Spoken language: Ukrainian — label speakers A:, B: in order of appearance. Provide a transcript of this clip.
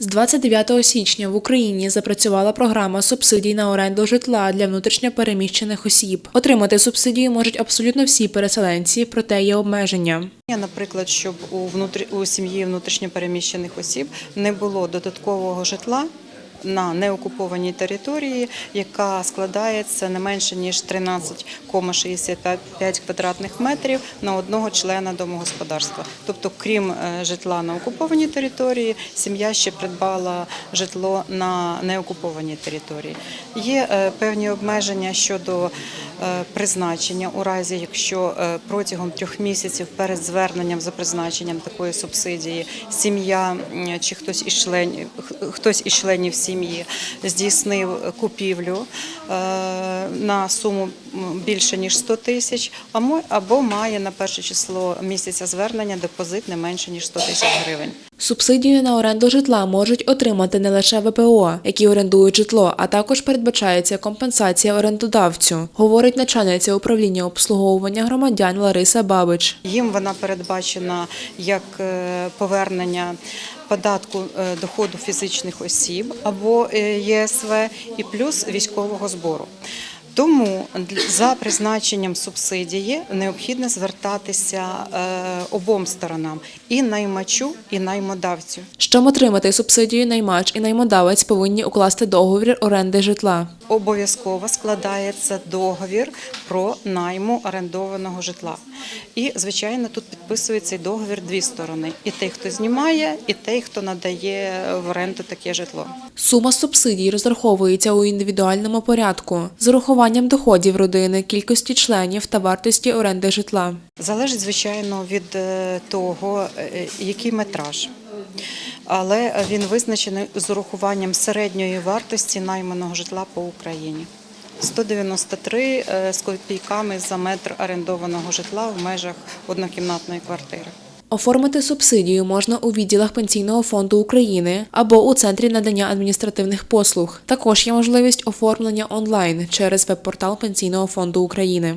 A: З 29 січня в Україні запрацювала програма субсидій на оренду житла для внутрішньо переміщених осіб. Отримати субсидію можуть абсолютно всі переселенці, проте є обмеження.
B: Наприклад, щоб у внутрі у сім'ї внутрішньопереміщених осіб не було додаткового житла на неокупованій території, яка складається не менше ніж 13,65 квадратних метрів на одного члена домогосподарства. Тобто, крім е, житла на окупованій території, сім'я ще придбала житло на неокупованій території. Є е, певні обмеження щодо призначення у разі, якщо е, протягом трьох місяців перед зверненням за призначенням такої субсидії сім'я чи хтось із членів хтось із членів сім'ї здійснив купівлю е, на суму більше ніж 100 тисяч, або має на перше число місяця звернення депозит не менше ніж 100 тисяч гривень.
A: Субсидію на оренду житла можуть отримати не лише ВПО, які орендують житло, а також передбачається компенсація орендодавцю, говорить начальниця управління обслуговування громадян Лариса Бабич.
B: Їм вона передбачена як е, повернення податку е, доходу фізичних осіб або е, ЄСВ і плюс військового збору. Тому за призначенням субсидії необхідно звертатися е, обом сторонам і наймачу, і наймодавцю.
A: Щоб отримати субсидію, наймач і наймодавець повинні укласти договір оренди житла.
B: Обов'язково складається договір про найму орендованого житла. І, звичайно, тут підписується і договір дві сторони: і той, хто знімає, і той, хто надає в оренду таке житло.
A: Сума субсидій розраховується у індивідуальному порядку з урахуванням доходів родини, кількості членів та вартості оренди житла.
B: Залежить, звичайно, від е, того, е, який метраж. Але він визначений з урахуванням середньої вартості найманого житла по Україні. 193 е, з копійками за метр орендованого житла в межах однокімнатної квартири.
A: Оформити субсидію можна у відділах Пенсійного фонду України або у центрі надання адміністративних послуг. Також є можливість оформлення онлайн через веб-портал Пенсійного фонду України.